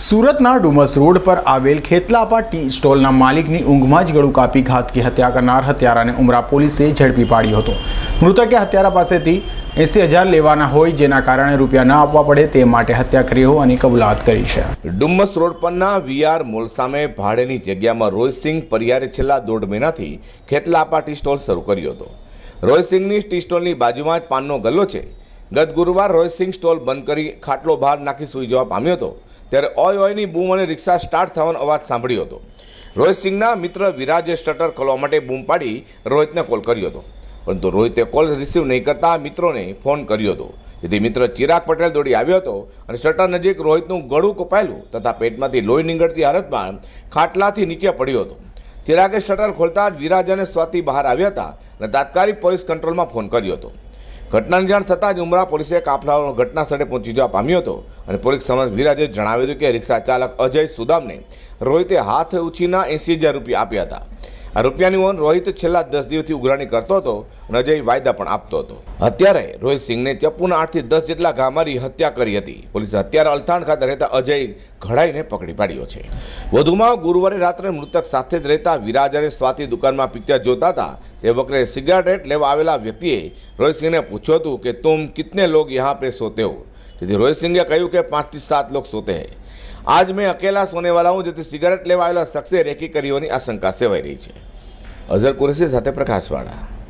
સુરતના ડુમસ રોડ પર આવેલ ખેતલાપા ટી સ્ટોલના માલિકની ઊંઘમાં જ ગળું કાપી ઘાતકી હત્યા કરનાર હત્યારાને ઉમરા પોલીસે ઝડપી પાડ્યો હતો. મૃતકે હત્યારા પાસેથી એંસી હજાર લેવાના હોય જેના કારણે રૂપિયા ન આપવા પડે તે માટે હત્યા કરી હોવાની કબૂલાત કરી છે. ડુમ્મસ રોડ પરના વીઆર મોલ સામે ભાડેની જગ્યામાં રોયસિંગ પરિયારે છેલ્લા દોઢ મહિનાથી ખેતલાપા ટી સ્ટોલ શરૂ કર્યો હતો. રોયસિંગની ટી સ્ટોલની બાજુમાં જ પાનનો ગલ્લો છે. ગત ગુરુવાર રોયસિંગ સ્ટોલ બંધ કરી ખાટલો બહાર નાખી સૂઈ જવા પામ્યો હતો. ત્યારે ઓય ઓયની બૂમ અને રિક્ષા સ્ટાર્ટ થવાનો અવાજ સાંભળ્યો હતો. રોહિતસિંહના મિત્ર વિરાજે શટર ખોલવા માટે બૂમ પાડી રોહિતને કોલ કર્યો હતો. પરંતુ રોહિતે કોલ રિસીવ નહીં કરતા મિત્રોને ફોન કર્યો હતો. જેથી મિત્ર ચિરાગ પટેલ દોડી આવ્યો હતો અને શટર નજીક રોહિતનું ગળું કપાયેલું તથા પેટમાંથી લોહી નીંગળતી હાલતમાં ખાટલાથી નીચે પડ્યો હતો. ચિરાગે શટર ખોલતા જ વિરાજ અને સ્વાતિ બહાર આવ્યા હતા અને તાત્કાલિક પોલીસ કંટ્રોલમાં ફોન કર્યો હતો. ઘટનાની જાણ થતાં જ ઉમરા પોલીસે કાફલાઓ ઘટના સ્થળે પહોંચી જવા પામ્યો હતો અને પોલીસ સમક્ષ વિરાજે જણાવ્યું હતું કે રિક્ષા ચાલક અજય સુદામને રોહિતે હાથ ઉછીના એંસી હજાર રૂપિયા આપ્યા હતા. આ રૂપિયાની ઓન રોહિત છેલ્લા દસ દિવસથી ઉઘરાણી કરતો હતો અને અજય વાયદા પણ આપતો હતો. અત્યારે રોહિત સિંહને ચપ્પુના આઠથી દસ જેટલા ઘા મારી હત્યા કરી હતી. પોલીસે અત્યારે અલથાણ ખાતે રહેતા અજય ઘડાઈને પકડી પાડ્યો છે. વધુમાં ગુરુવારે રાત્રે મૃતક સાથે જ રહેતા વિરાજ અને સ્વાતિ દુકાનમાં પિક્ચર જોતા હતા. તે વખતે સિગારેટ લેવા આવેલા વ્યક્તિએ રોહિત સિંહને પૂછ્યું હતું કે, તુમ કિતને લોગ યહાં પે સોતે હો? તેથી રોહિત સિંહે કહ્યું કે, પાંચથી સાત લોગ સોતે હૈ. આજ મેં અકેલા સોનેવાલા હું જેથી સિગારેટ લેવા આવેલા શખ્સે રેકી કરી આશંકા સેવાઈ રહી છે. અઝર કુરેશી સાથે પ્રકાશવાળા.